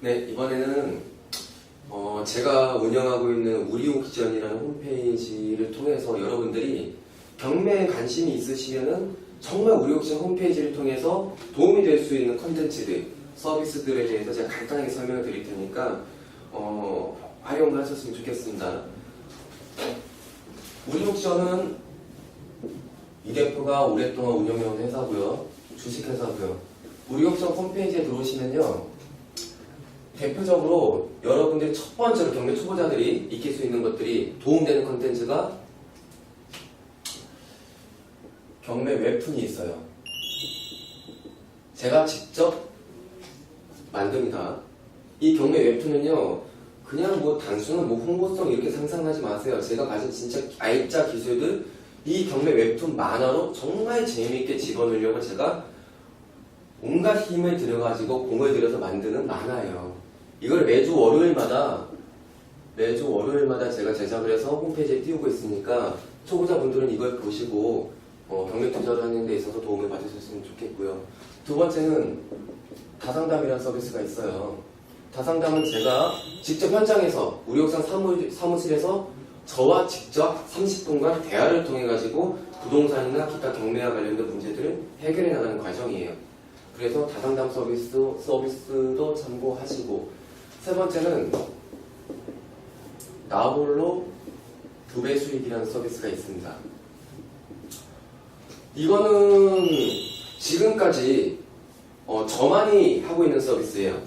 네, 이번에는 어, 제가 운영하고 있는 우리옥션이라는 홈페이지를 통해서 여러분들이 경매에 관심이 있으시면은 정말 우리옥션 홈페이지를 통해서 도움이 될 수 있는 컨텐츠들, 서비스들에 대해서 제가 간단하게 설명을 드릴 테니까 어, 활용을 하셨으면 좋겠습니다. 우리옥션은 이 대표가 오랫동안 운영해온 회사고요. 주식회사고요. 우리옥션 홈페이지에 들어오시면요. 대표적으로 여러분들이 첫 번째로 경매 초보자들이 익힐 수 있는 것들이 도움되는 컨텐츠가 경매 웹툰이 있어요. 제가 직접 만듭니다. 이 경매 웹툰은요, 그냥 뭐 단순한 뭐 홍보성 이렇게 상상하지 마세요. 제가 가진 진짜 알짜 기술들, 이 경매 웹툰 만화로 정말 재미있게 집어넣으려고 제가 온갖 힘을 들여가지고 공을 들여서 만드는 만화예요. 이걸 매주 월요일마다 매주 월요일마다 제가 제작을 해서 홈페이지에 띄우고 있으니까 초보자분들은 이걸 보시고 어, 경매 투자를 하는 데 있어서 도움을 받으셨으면 좋겠고요. 두 번째는 다상담이라는 서비스가 있어요. 다상담은 제가 직접 현장에서 우리 옥상 사무, 사무실에서 저와 직접 30분간 대화를 통해 가지고 부동산이나 기타 경매와 관련된 문제들을 해결해 나가는 과정이에요. 그래서 다상담 서비스, 서비스도 참고하시고 세 번째는 나홀로 두 배 수익이라는 서비스가 있습니다. 이거는 지금까지 어, 저만이 하고 있는 서비스예요.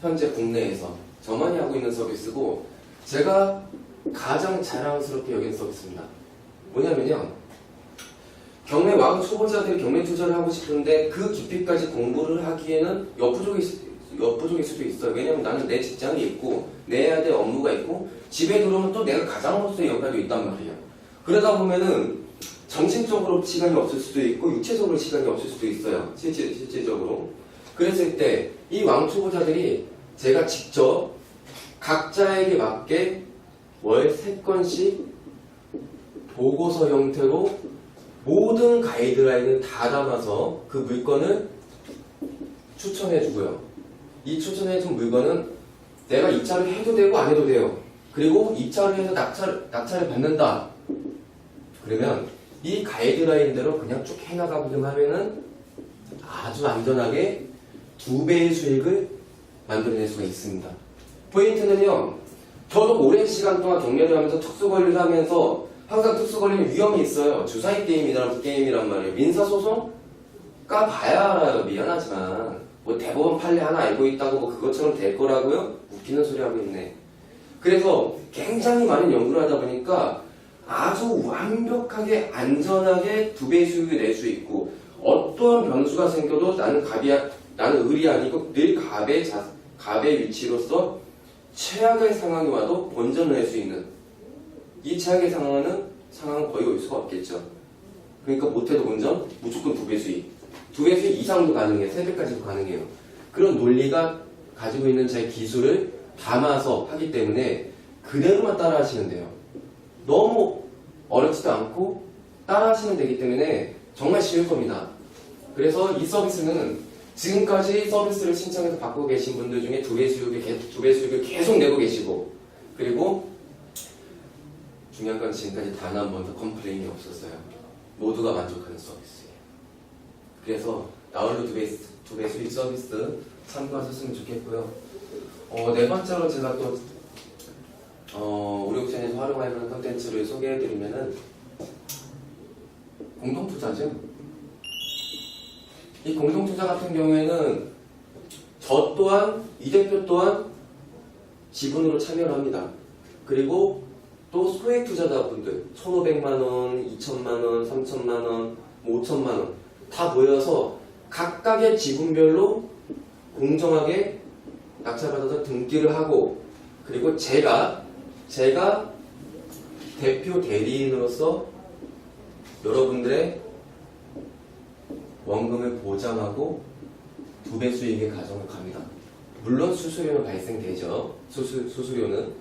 현재 국내에서 저만이 하고 있는 서비스고 제가 가장 자랑스럽게 여긴 서비스입니다. 뭐냐면요. 경매 왕 초보자들이 경매 투자를 하고 싶은데 그 깊이까지 공부를 하기에는 역 부족일 수도 있어요. 왜냐면 나는 내 직장이 있고 내야 될 업무가 있고 집에 들어오면 또 내가 가장으로서의 역할도 있단 말이에요. 그러다 보면은 정신적으로 시간이 없을 수도 있고 육체적으로 시간이 없을 수도 있어요. 실제, 실제적으로. 그랬을 때 이 왕초보자들이 제가 직접 각자에게 맞게 월 3건씩 보고서 형태로 모든 가이드라인을 다 담아서 그 물건을 추천해 주고요. 이 추천해준 물건은 내가 입찰을 해도 되고 안 해도 돼요. 그리고 입찰을 해서 낙찰, 낙찰을 받는다. 그러면 이 가이드라인대로 그냥 쭉 해나가고 좀 하면은 아주 안전하게 두 배의 수익을 만들어낼 수가 있습니다. 포인트는요, 저도 오랜 시간 동안 경매를 하면서 특수 관리를 하면서 항상 특수 관리는 위험이 있어요. 주사위 게임이란 게임이란 말이에요. 민사소송? 까봐야 알아요. 미안하지만. 뭐 대법원 판례 하나 알고 있다고 뭐 그것처럼 될 거라고요? 웃기는 소리 하고 있네. 그래서 굉장히 많은 연구를 하다 보니까 아주 완벽하게 안전하게 두 배의 수익을 낼 수 있고 어떠한 변수가 생겨도 나는 갑이 나는 을이 아니고 늘 갑의 자, 갑의 위치로서 최악의 상황이 와도 본전을 낼 수 있는 이 최악의 상황은 상황은 거의 올 수가 없겠죠. 그러니까 못해도 본전 무조건 두 배 수익, 두배 수익 이상도 가능해요. 세 배까지도 가능해요. 그런 논리가 가지고 있는 제 기술을 담아서 하기 때문에 그대로만 따라 하시면 돼요. 너무 어렵지도 않고 따라 하시면 되기 때문에 정말 쉬울 겁니다. 그래서 이 서비스는 지금까지 서비스를 신청해서 받고 계신 분들 중에 두 배 수익을, 수익을 계속 내고 계시고 그리고 중요한 건 지금까지 단 한 번도 컴플레인이 없었어요. 모두가 만족하는 서비스예요. 그래서 나홀로 두배 두배 수익 서비스 참고하셨으면 좋겠고요. 어, 네 번째로 제가 또 어, 우리 옥션에서 만한 컨텐츠를 소개해드리면은 공동투자죠. 이 공동투자 같은 경우에는 저 또한 이 대표 또한 지분으로 참여를 합니다. 그리고 또 소액 투자자분들 1,500만 원, 2천만 원, 3천만 원, 뭐 5천만 원 다 모여서 각각의 지분별로 공정하게 낙찰받아서 등기를 하고 그리고 제가 제가 대표 대리인으로서 여러분들의 원금을 보장하고 두 배 수익의 가정을 갑니다. 물론 수수료는 발생되죠. 수수, 수수료는.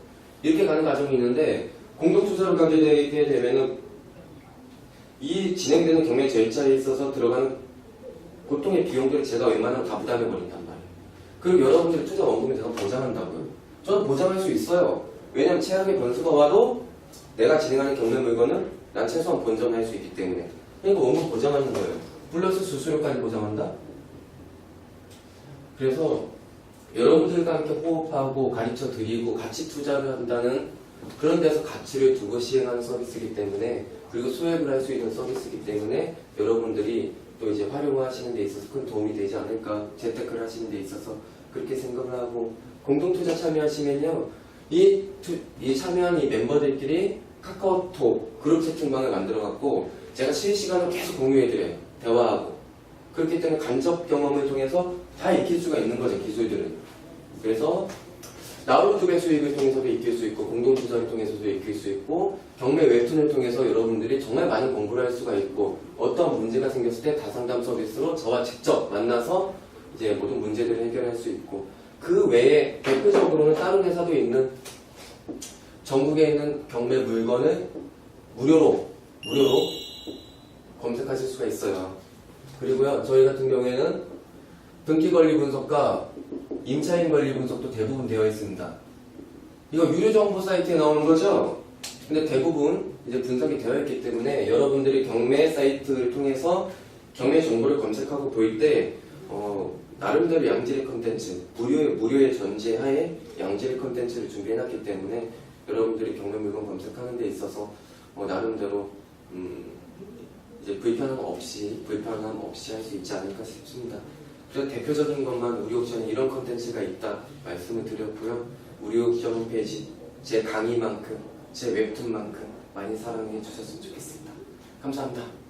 이렇게 가는 과정이 있는데, 공동투자를 가게 되면은, 이 진행되는 경매 절차에 있어서 들어가는 고통의 비용들을 제가 웬만하면 다 부담해버린단 말이에요. 그리고 여러분들의 투자 원금을 제가 보장한다고요. 저는 보장할 수 있어요. 왜냐면 최악의 변수가 와도 내가 진행하는 경매 물건은 난 최소한 본전할 수 있기 때문에. 그러니까 원금 보장하는 거예요. 플러스 수수료까지 보장한다? 그래서 여러분들과 함께 호흡하고 가르쳐 드리고 같이 투자를 한다는 그런 데서 가치를 두고 시행하는 서비스이기 때문에 그리고 소액을 할 수 있는 서비스이기 때문에 여러분들이 또 이제 활용하시는 데 있어서 큰 도움이 되지 않을까 재테크를 하시는 데 있어서 그렇게 생각을 하고 공동투자 참여하시면요. 이, 투- 이 참여한 이 멤버들끼리 카카오톡 그룹 채팅방을 만들어 갖고 제가 실시간으로 계속 공유해드려요. 대화하고. 그렇기 때문에 간접 경험을 통해서 다 익힐 수가 있는 거죠 기술들은. 그래서 나홀로투의 수익을 통해서도 익힐 수 있고 공동 투자를 통해서도 익힐 수 있고 경매 웹툰을 통해서 여러분들이 정말 많은 공부를 할 수가 있고 어떠한 문제가 생겼을 때 다상담 서비스로 저와 직접 만나서 이제 모든 문제들을 해결할 수 있고 그 외에 대표적으로는 다른 회사도 있는 전국에 있는 경매 물건을 무료로 무료로 검색하실 수가 있어요. 그리고요 저희 같은 경우에는 등기 권리 분석과 임차인 권리 분석도 대부분 되어 있습니다. 이거 유료 정보 사이트에 나오는 거죠? 근데 대부분 이제 분석이 되어 있기 때문에 여러분들이 경매 사이트를 통해서 경매 정보를 검색하고 볼 때, 어, 나름대로 양질의 컨텐츠, 무료의, 무료의 전제 하에 양질의 컨텐츠를 준비해놨기 때문에 여러분들이 경매 물건 검색하는 데 있어서 어, 나름대로, 음, 이제 불편함 없이, 불편함 없이 할 수 있지 않을까 싶습니다. 그래서 대표적인 것만 우리 옥션에 이런 컨텐츠가 있다 말씀을 드렸고요. 우리 옥션 홈페이지 제 강의만큼 제 웹툰만큼 많이 사랑해 주셨으면 좋겠습니다. 감사합니다.